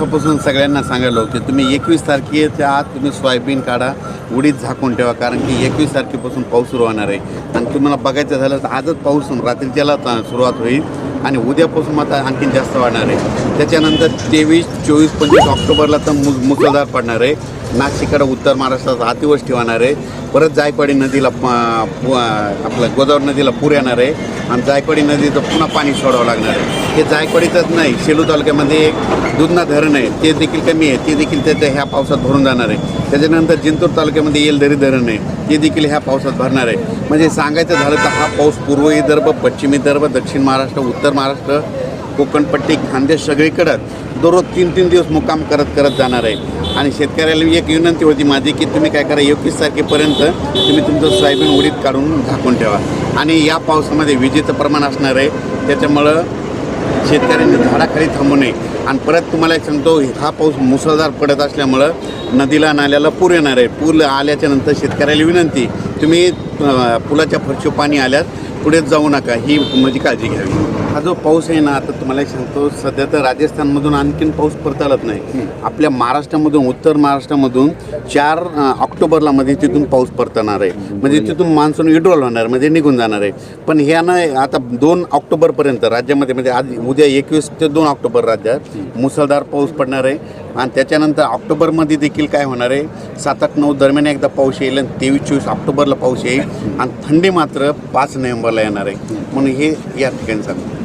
पासून सगळ्यांना सांगायला होते तुम्ही एकवीस तारखेच्या आत तुम्ही सोयाबीन काढा उडीत झाकून ठेवा कारण की एकवीस तारखेपासून पाऊस सुरू होणार आहे. आणि तुम्हाला बघायचं झालं तर आजच पाऊस रात्रीच्याला सुरुवात होईल आणि उद्यापासून मात्र आणखीन जास्त वाढणार आहे. त्याच्यानंतर तेवीस चोवीस पंचवीस ऑक्टोबरला तर मु मुसळधार पडणार आहे. नाशिककडं उत्तर महाराष्ट्रात अतिवृष्टी होणार आहे. परत जायकवाडी नदीला पु- आपलं गोदावरी नदीला पूर येणार आहे. आणि जायकवाडी नदीचं पुन्हा पाणी सोडावं लागणार आहे. हे जायकवाडीचंच नाही सेलू तालुक्यामध्ये एक दुधना धरण आहे. ते देखील कमी आहे. ते देखील त्याच्या ह्या पावसात भरून जाणार आहे. त्याच्यानंतर जिंतूर तालुक्यामध्ये येलदरी धरण आहे. ते देखील ह्या पावसात भरणार आहे. म्हणजे सांगायचं झालं तर हा पाऊस पूर्व विदर्भ पश्चिम विदर्भ दक्षिण महाराष्ट्र उत्तर महाराष्ट्र कोकणपट्टी खानदेश सगळीकडं दररोज तीन तीन दिवस मुक्काम करत करत जाणार आहे. आणि शेतकऱ्याला एक विनंती होती माझी की तुम्ही काय करा एकवीस तारखेपर्यंत तुम्ही तुमचं सोयाबीन उडीद काढून झाकून ठेवा. आणि या पावसामध्ये विजेचं प्रमाण असणार आहे. त्याच्यामुळं शेतकऱ्यांनी झाडाखाली थांबू नये. आणि परत तुम्हाला एक सांगतो हा पाऊस मुसळधार पडत असल्यामुळं नदीला नाल्याला पूर येणार आहे. पूर आल्याच्यानंतर शेतकऱ्याला विनंती तुम्ही पुलाच्या फरशी पाणी आल्यास पुढे जाऊ नका. ही माझी काळजी घ्यावी. हा जो पाऊस आहे ना आता तुम्हाला एक सांगतो सध्या तर राजस्थानमधून आणखीन पाऊस परत आलाच नाही. आपल्या महाराष्ट्रामधून उत्तर महाराष्ट्रामधून चार ऑक्टोबरला मध्ये तिथून पाऊस परतणार आहे. म्हणजे तिथून मान्सून विड्रॉल होणार म्हणजे निघून जाणार आहे. पण ह्या ना आता दोन ऑक्टोबरपर्यंत राज्यामध्ये म्हणजे आज उद्या एकवीस ते दोन ऑक्टोबर राज्यात मुसळधार पाऊस पडणार आहे. आणि त्याच्यानंतर ऑक्टोबरमध्ये देखील काय होणार आहे? सात आठ नऊ दरम्यान एकदा पाऊस येईल आणि तेवीस चोवीस ऑक्टोबरला पाऊस येईल. आणि थंडी मात्र पाच नोव्हेंबरला येणार आहे. म्हणून हे या ठिकाणी सांगतो.